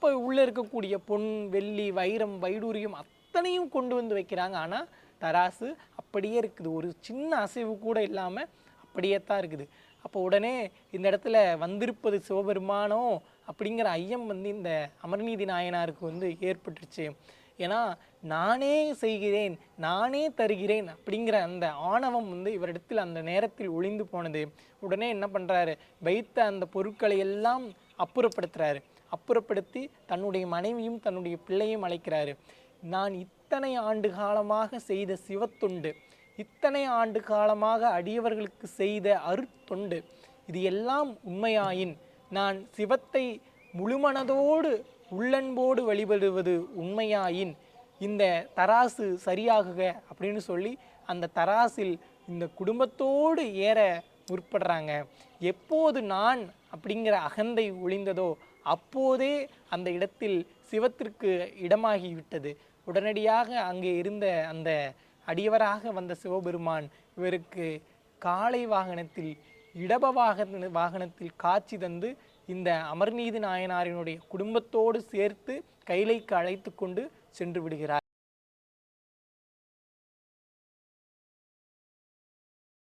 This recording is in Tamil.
அப்போ உள்ளே இருக்கக்கூடிய பொன் வெள்ளி வைரம் வைடூரியம் அத்தனையும் கொண்டு வந்து வைக்கிறாங்க. ஆனால் தராசு அப்படியே இருக்குது. ஒரு சின்ன அசைவு கூட இல்லாமல் அப்படியே தான் இருக்குது. அப்போ உடனே இந்த இடத்துல வந்திருப்பது சிவபெருமானோ அப்படிங்கிற ஐயம் வந்து இந்த அமர்நீதி நாயனாருக்கு வந்து ஏற்பட்டுருச்சு. ஏன்னா நானே செய்கிறேன் நானே தருகிறேன் அப்படிங்கிற அந்த ஆணவம் வந்து இவரிடத்தில் அந்த நேரத்தில் ஒளிந்து போனது. உடனே என்ன பண்ணுறாரு வைத்த அந்த பொருட்களை எல்லாம் அப்புறப்படுத்துகிறாரு அப்புறப்படுத்தி தன்னுடைய மனைவியும் தன்னுடைய பிள்ளையும் அழைக்கிறாரு. நான் இத்தனை ஆண்டு காலமாக செய்த சிவத்தொண்டு இத்தனை ஆண்டு காலமாக அடியவர்களுக்கு செய்த அருத்தொண்டு இது எல்லாம் உண்மையாயின் நான் சிவத்தை முழுமனதோடு உள்ளன்போடு வழிபடுவது உண்மையாயின் இந்த தராசு சரியாகுக அப்படின்னு சொல்லி அந்த தராசில் இந்த குடும்பத்தோடு ஏற முற்படுறாங்க. எப்போது நான் அப்படிங்கிற அகந்தை ஒளிந்ததோ அப்போதே அந்த இடத்தில் சிவத்திற்கு இடமாகிவிட்டது. உடனடியாக அங்கே இருந்த அந்த அடியவராக வந்த சிவபெருமான் இவருக்கு காளை வாகனத்தில் இடப வாகன வாகனத்தில் காட்சி தந்து இந்த அமர்நீதி நாயனாரினுடைய குடும்பத்தோடு சேர்த்து கைலைக்கு அழைத்து கொண்டு சென்று விடுகிறார்.